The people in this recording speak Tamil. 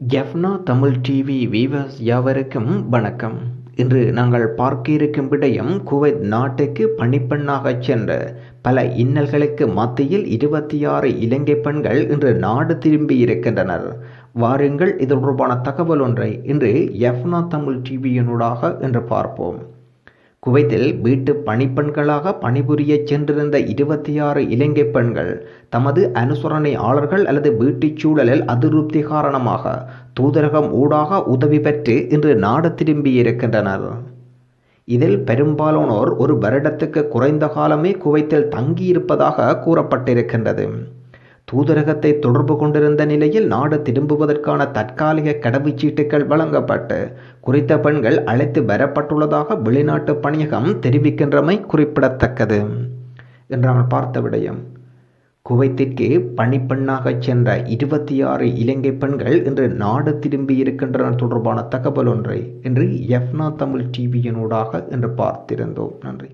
எஃப்னா தமிழ் டிவி வீவர்ஸ் யாவருக்கும் வணக்கம். இன்று நாங்கள் பார்க்க இருக்கும் விடயம் குவைத் நாட்டுக்கு பணிப்பெண்ணாகச் சென்ற பல இன்னல்களுக்கு மத்தியில் இருபத்தி ஆறு இலங்கை பெண்கள் இன்று நாடு திரும்பி இருக்கின்றனர். வாருங்கள் இது தொடர்பான தகவல் ஒன்றை இன்று எஃப்னா தமிழ் டிவியினூடாக இன்று பார்ப்போம். குவைத்தில் வீட்டு பணிப்பெண்களாக பணிபுரியச் சென்றிருந்த இருபத்தி ஆறு இலங்கை பெண்கள் தமது அனுசரணையாளர்கள் அல்லது வீட்டுச் சூழலில் அதிருப்தி காரணமாக தூதரகம் ஊடாக உதவி பெற்று இன்று நாடு திரும்பியிருக்கின்றனர் இதில் பெரும்பாலானோர் ஒரு வருடத்துக்கு குறைந்த காலமே குவைத்தில் தங்கியிருப்பதாக கூறப்பட்டிருக்கின்றது. தூதரகத்தை தொடர்பு கொண்டிருந்த நிலையில் நாடு திரும்புவதற்கான தற்காலிக கடவுச்சீட்டுகள் வழங்கப்பட்டு குறித்த பெண்கள் அழைத்து வரப்பட்டுள்ளதாக வெளிநாட்டு பணியகம் தெரிவிக்கின்றமை குறிப்பிடத்தக்கது. என்று நாங்கள் பார்த்த விடயம் குவைத்திற்கு பணிப்பெண்ணாகச் சென்ற இருபத்தி ஆறு இலங்கை பெண்கள் இன்று நாடு திரும்பி இருக்கின்றனர் தொடர்பான தகவல் ஒன்றை இன்று எஃப்னா தமிழ் டிவியினூடாக இன்று பார்த்திருந்தோம். நன்றி.